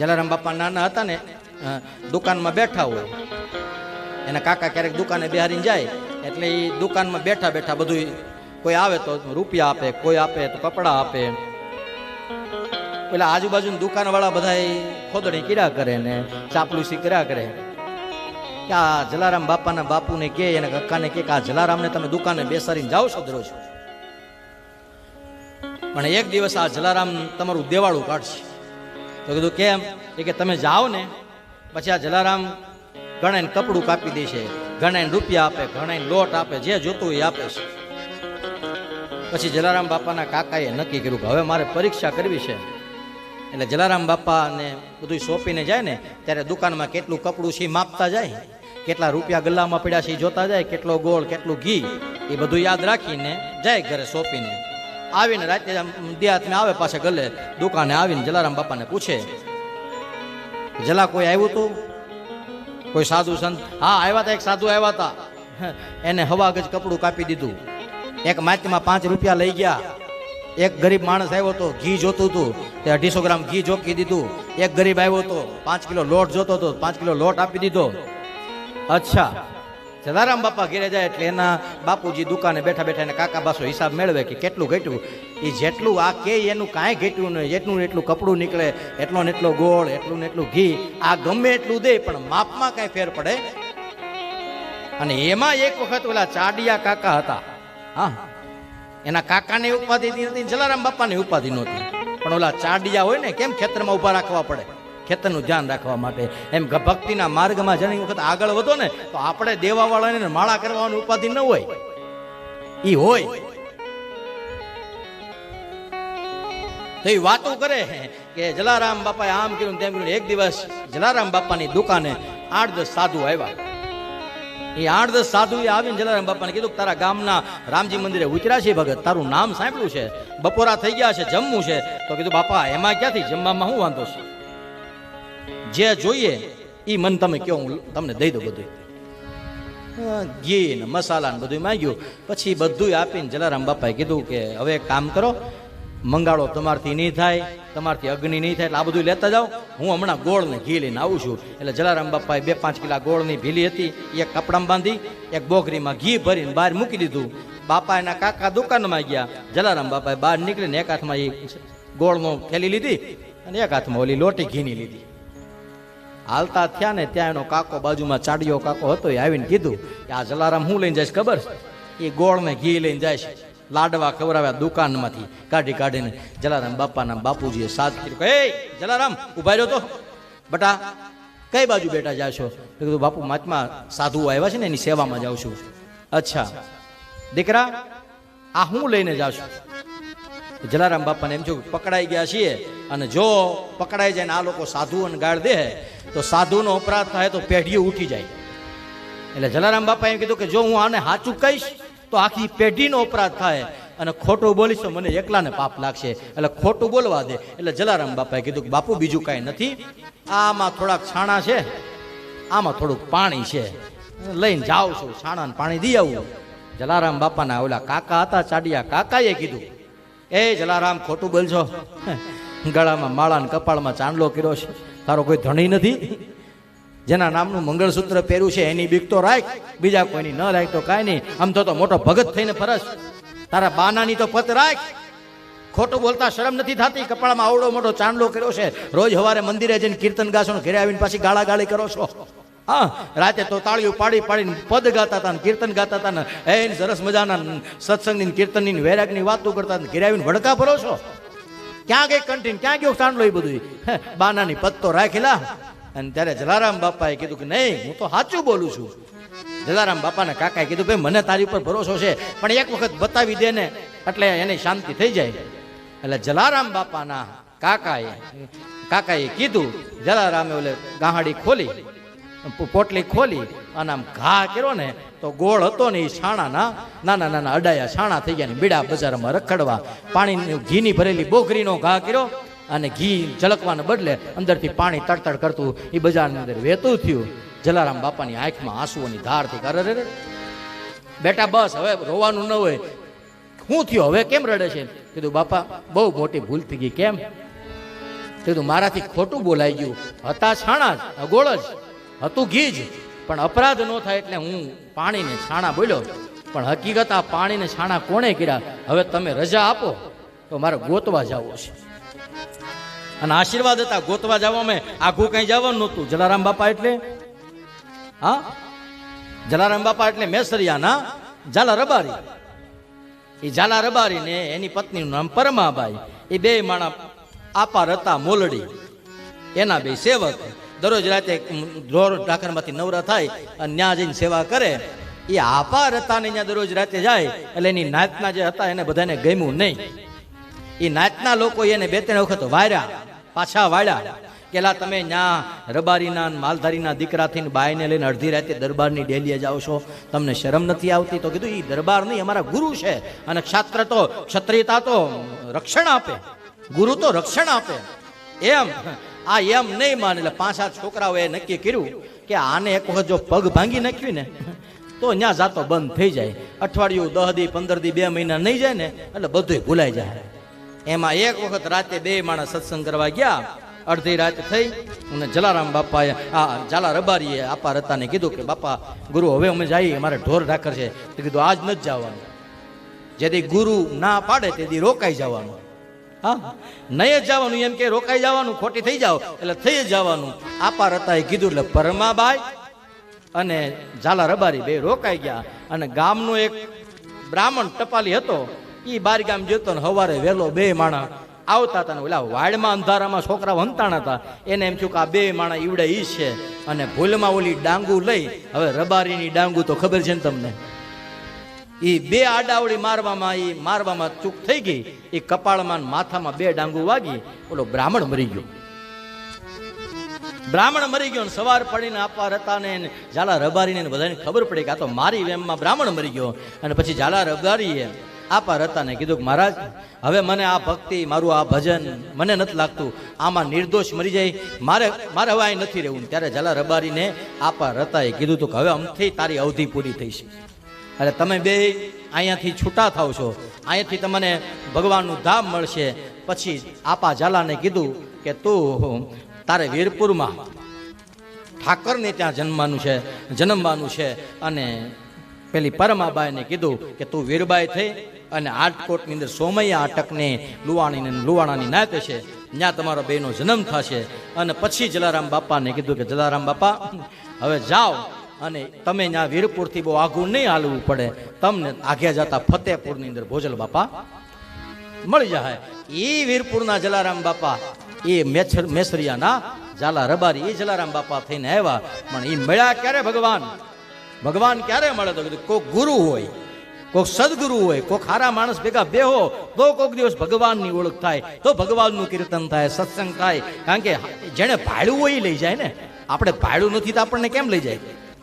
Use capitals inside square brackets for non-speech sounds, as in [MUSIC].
જલારામ બાપા નાના હતા ને દુકાનમાં બેઠા હોય. એના કાકા ક્યારેક દુકાને બિહારીને જાય, એટલે એ દુકાનમાં બેઠા બેઠા બધું કોઈ આવે તો રૂપિયા આપે, કોઈ આપે તો કપડાં આપે. પેલા આજુબાજુની દુકાનવાળા બધા ખોદણી કર્યા કરે ને, ચાપલુસી કર્યા કરે. કે આ જલારામ બાપાના બાપુને કે, એને કાકાને કે કે આ જલારામને તમે દુકાને બેસાડીને જાઓ છો દરરોજ. પણ એક દિવસ આ જલારામ તમારું દેવાળું કાઢશે. તો કીધું, કેમ? એ કે તમે જાઓ ને, પછી આ જલારામ ઘણાને કપડું કાપી દેશે ઘણાને રૂપિયા આપે ઘણાને લોટ આપે, જે જોતું એ આપે છે. પછી જલારામ બાપાના કાકાએ નક્કી કર્યું કે હવે મારે પરીક્ષા કરવી છે. એટલે જલારામ બાપાને બધું સોંપીને જાય ને, ત્યારે દુકાનમાં કેટલું કપડું છે માપતા જાય, કેટલા રૂપિયા ગલ્લામાં પડ્યા છે જોતા જાય, કેટલો ગોળ, કેટલું ઘી, એ બધું યાદ રાખીને જાય ઘરે સોંપીને. આવીને રાતે આમ દેહાતમાં આવે પાસે ગલે, દુકાને આવીને જલારામ બાપાને પૂછે, જલા કોઈ આવ્યું તું? કોઈ સાધુ સંત? હા, આવ્યા હતા એક સાધુ આવ્યા હતા [LAUGHS] એને હવા ગજ કપડું કાપી દીધું. એક માચમાં પાંચ રૂપિયા લઈ ગયા. એક ગરીબ માણસ આવ્યો હતો ઘી જોતું હતું. તે અઢીસો ગ્રામ ઘી જોકી દીધું. એક ગરીબ આવ્યો હતો પાંચ કિલો લોટ જોતો હતો. પાંચ કિલો લોટ આપી દીધો. અચ્છા. જલારામ બાપા ઘેરે જાય એટલે એના બાપુજી દુકાને બેઠા બેઠા એને કાકા બાસો હિસાબ મેળવે કે કેટલું ઘટ્યું? એ જેટલું આ કે એનું કાંઈ ઘટ્યું નહીં. જેટલું એટલું કપડું નીકળે, એટલો ને એટલો ગોળ, એટલું ને એટલું ઘી. આ ગમે એટલું દે, પણ માપમાં કાંઈ ફેર પડે? અને એમાં એક વખત ઓલા ચાડિયા કાકા હતા. હા. એના કાકાને ઉપાધિ નથી જલારામ બાપાની ઉપાધિ નહોતી. પણ ઓલા ચાડિયા હોય ને, કેમ ખેતરમાં ઊભા રાખવા પડે? ખેતરનું ધ્યાન રાખવા માટે. એમ ભક્તિના માર્ગમાં જણી વખત આગળ વધો ને, તો આપણે દેવાવાળાને માળા કરવાની ઉપાધિ ન હોય. એ હોય. તો એ વાતો કરે કે જલારામ બાપાએ આમ કર્યું તેમ કર્યું. એક દિવસ જલારામ બાપાની દુકાને આઠ દસ સાધુ આવ્યા. એ આઠ દસ સાધુએ આવીને જલારામ બાપાને કીધું તારા ગામના રામજી મંદિરે ઉતર્યા છે ભગત, તારું નામ સાંભળ્યું છે? બપોરા થઈ ગયા છે, જમવું છે. તો કીધું, બાપા, એમાં ક્યાંથી? જમવામાં શું વાંધો છે? જે જોઈએ એ મન તમે કહો, હું તમને દઈ દઉં બધું ઘી ને મસાલા ને બધું માંગ્યું. પછી બધું આપીને જલારામ બાપાએ કીધું કે, હવે કામ કરો, મંગાળો તમારથી નહીં થાય, તમારથી અગ્નિ નહીં થાય, એટલે આ બધું લેતા જાઓ. હું હમણાં ગોળ ને ઘી લઈને આવું છું. એટલે જલારામ બાપાએ બે પાંચ કિલા ગોળની ભીલી હતી, એક કપડામાં બાંધી, એક બોકરીમાં ઘી ભરીને બહાર મૂકી દીધું. બાપા એના કાકા દુકાનમાં ગયા. જલારામ બાપાએ બહાર નીકળીને એક હાથમાં એ ગોળનો થેલી લીધી અને એક હાથમાં ઓલી લોટી ઘીની લીધી. હાલતા થયા ને ત્યાં એનો કાકો બાજુમાં ચાડિયો કાકો હતો એ આવીને કીધું કે આ જલારામ હું લઈને જઈશ ખબર? એ ગોળ ને ઘી લઈને જાય લાડવા ખવડાવ્યા દુકાનમાંથી. કાઢી કાઢીને જલારામ બાપાના બાપુજીએ સાથ કર્યું "એ જલારામ ઊભા રહ્યો તો. બટા, કઈ બાજુ બેટા જાય છો? કીધું, બાપુ, મહાત્મા સાધુ આવ્યા છે ને એની સેવામાં જાઉં છું. અચ્છા, દીકરા, આ હું લઈને જાઉં છું? જલારામ બાપાને એમ થયું પકડાઈ ગયા છીએ અને જો પકડાઈ જાય ને આ લોકો સાધુઓને ગાળ દે તો સાધુનો અપરાધ થાય તો પેઢીઓ ઉઠી જાય. એટલે જલારામ બાપાએ એમ કીધું કે જો હું આને સાચું કહીશ તો આખી પેઢીનો અપરાધ થાય અને ખોટું બોલીશ તો મને એકલાને પાપ લાગશે. એટલે ખોટું બોલવા દે. એટલે જલારામ બાપાએ કીધું કે બાપુ, બીજું કાંઈ નથી. આમાં થોડાક છાણા છે, આમાં થોડુંક પાણી છે. લઈને જાઉં છું, છાણાને પાણી દઈ આવું. જલારામ બાપાના ઓલા કાકા હતા, ચાડિયા કાકાએ કીધું એ જલારામ, ખોટું બોલજો ગળામાં માળા ને કપાળમાં ચાંદલો કર્યો છે. તારો કોઈ ધણી નથી? જેના નામનું મંગળસૂત્ર પહેર્યું છે, એની બીક તો રાખ. બીજા કોઈની ન રાખ તો કાંઈ નહીં. આમ તો મોટો ભગત થઈને ફરસ તારા બાનાની તો પત રાખ. ખોટું બોલતા શરમ નથી થતી. કપાળમાં આવડો મોટો ચાંદલો કર્યો છે. રોજ હવારે મંદિરે જઈને કીર્તન ગાશો ઘેરે આવીને પાછી ગાળા ગાળી કરો છો. હા, રાતે તો તાળીઓ પાડી પાડીને પદ ગાતા હતા કીર્તન ગાતા હતા ને. એ સરસ મજાના સત્સંગની કીર્તનની વૈરાગની વાતો કરતા હતા ને ઘરે આવીને ભડકા ભરો છો? ક્યાં ગઈ કંઠી ક્યાં ગયો સાંડલો એ બધું બાનાની પદ તો રાખેલા. અને ત્યારે જલારામ બાપાએ કીધું કે નહીં, હું તો સાચું બોલું છું. જલારામ બાપાના કાકાએ કીધું, ભાઈ, મને તારી ઉપર ભરોસો છે, પણ એક વખત બતાવી દે ને, એટલે એની શાંતિ થઈ જાય. એટલે જલારામ બાપાના કાકાએ કાકાએ કીધું, જલારામે ઓલે ગાહાડી ખોલી. પોટલી ખોલી અને આમ ઘા કર્યો ને, તો ગોળ હતો ને એ છાણાના, નાના નાના અડાયા છાણા થઈ ગયા ને બીડા બજારમાં રખડવા. પાણી ઘીની ભરેલી બોકરીનો ઘા કર્યો અને ઘી ઝલકવાને બદલે અંદરથી પાણી તડતડ કરતું એ બજારની અંદર વહેતું થયું. જલારામ બાપાની આંખમાં આંસુઓની ધારથી કરે રે. બેટા, બસ, હવે રોવાનું ન હોય. હું થયો, હવે કેમ રડે છે? કીધું, બાપા, બહુ મોટી ભૂલ થઈ ગઈ, કેમ? કીધું, મારાથી ખોટું બોલાઈ ગયું. હતા છાણા જ, અગોળ જ. હતું ઘી જ પણ અપરાધ ન થાય એટલે હું પાણીને છાણા બોલ્યો. પણ હકીકત આ પાણીને છાણા કોણે કર્યા? હવે તમે રજા આપો તો મારે ગોતવા જવું છે. અને આશીર્વાદ હતા, ગોતવા જવામાં આઘું કઈ જવાનું નહોતું. જલારામ બાપા એટલે? હા? જલારામ બાપા એટલે મેસરિયાના ઝાલા રબારી. એ ઝાલા રબારી ને એની પત્નીનું નામ પરમાબાઈ. એ બે માણા આપાર હતા મોલડી. એના બે સેવક. દરરોજ રાતે ઢોર ઢાકરમાંથી નવરા થાય અને ત્યાં જઈને સેવા કરે. એ આપાર હતા ને ત્યાં દરરોજ રાતે જાય, એટલે એની નાતના જે હતા એને બધાને ગમ્યું નહીં. એ નાતના લોકો એને બે ત્રણ વખત વાર્યા, પાછા વાળ્યા. કેલા, તમે ન્યા રબારીના માલધારીના દીકરાથી બાયને લઈને અડધી રાતે દરબારની ડેલીએ જાઓ છો? તમને શરમ નથી આવતી? તો કીધું એ દરબાર નહીં, અમારા ગુરુ છે. અને ક્ષાત્ર તો ક્ષત્રિયતા તો રક્ષણ આપે. ગુરુ તો રક્ષણ આપે. એમ. આ એમ નહીં માને, એટલે પાંચ સાત છોકરાઓએ નક્કી કર્યું કે આને એક વખત જો પગ ભાંગી નાખ્યું ને, તો ત્યાં જાતો બંધ થઈ જાય. અઠવાડિયું, દહ દી, પંદર દી, બે મહિના નહીં જાય ને, એટલે બધું ભૂલાઈ જાય. એમાં એક વખત રાતે બે માણસ સત્સંગ કરવા ગયા, અડધી રાત થઈ, અને જલારામ બાપાએ, આ ઝાલા રબારીએ આપા રતાને કીધું કે, બાપા, ગુરુ, હવે અમે જઈએ અમારે ઢોર ઢાકર છે. તો કીધું, આજ નથી જવાનું. જેથી ગુરુ ના પાડે, તેથી રોકાઈ જવાનું. હા? નહીં જવાનું, એમ કે રોકાઈ જવાનું, ખોટી થઈ જાવ એટલે થઈ જવાનું. આપા રતાએ કીધું એટલે પરમાબાઈ અને ઝાલા રબારી બે રોકાઈ ગયા. અને ગામનો એક બ્રાહ્મણ ટપાલી હતો એ બાર ગામ જતો ને સવારે વહેલો બે માણા આવતા હતા ને ઓલા વાડમાં અંધારામાં છોકરા વંતાણા હતા. એને એમ થયું કે આ બે માણા ઈવડે ઈ છે. અને ભૂલમાં ઓલી ડાંગુ લઈ, હવે રબારીની ડાંગુ તો ખબર છે ને તમને? એ બે આડાવડી મારવામાં એ મારવામાં ચૂક થઈ ગઈ. એ કપાળમાં માથામાં બે ડાંગુ વાગી. ઓલો બ્રાહ્મણ મરી ગયો. બ્રાહ્મણ મરી ગયો સવાર પડીને આપવા હતા ને ઝાલા રબારીને બધાને ખબર પડી કે આ તો મારી વેમમાં બ્રાહ્મણ મરી ગયો. અને પછી ઝાલા રબારીએ આપા રતાને કીધું કે મહારાજ, હવે મને આ ભક્તિ, મારું આ ભજન મને નથી લાગતું. આમાં નિર્દોષ મરી જાય. મારે મારે હવે અહીં નથી રહેવું. ત્યારે ઝાલા રબારીને આપા રતાએ કીધું હતું કે હવે અમથી તારી અવધિ પૂરી થઈ છે એટલે તમે બે અહીંયાથી છૂટા થાવ છો. અહીંયાથી તમને ભગવાનનું ધામ મળશે. પછી આપા ઝાલાને કીધું કે તું તારે વીરપુરમાં ઠાકરને ત્યાં જન્મવાનું છે જન્મવાનું છે. અને પેલી પરમાબાઈને કીધું કે તું વીરબાઈ થઈ અને આટકોટની અંદર સોમૈયા આટકને લુવાણીને લુવાણાની નાત છે. ત્યાં તમારો બેનો જન્મ થશે. અને પછી જલારામ બાપાને કીધું કે જલારામ બાપા, હવે જાઓ. અને તમે ત્યાં વીરપુરથી બહુ આઘું નહીં હાલવું પડે. તમને આઘે જતા ફતેપુરની અંદર ભોજલ બાપા મળી જાય. એ વીરપુરના જલારામ બાપા એ મેછર મેસરિયાના ઝાલા રબારી એ જલારામ બાપા થઈને આવ્યા. પણ એ મળ્યા ક્યારે ભગવાન? ભગવાન ક્યારે મળે તો કોક ગુરુ હોય, કોક સદગુરુ હોય, કોક હારા માણસ ભેગા બેહો તો કોક દિવસ ભગવાનની ઓળખ થાય, તો ભગવાનનું કીર્તન થાય, સત્સંગ થાય. કારણ કે જેણે ભાડું હોય એ લઈ જાય ને. આપણે ભાડું નથી તો આપણને કેમ લઈ જાય?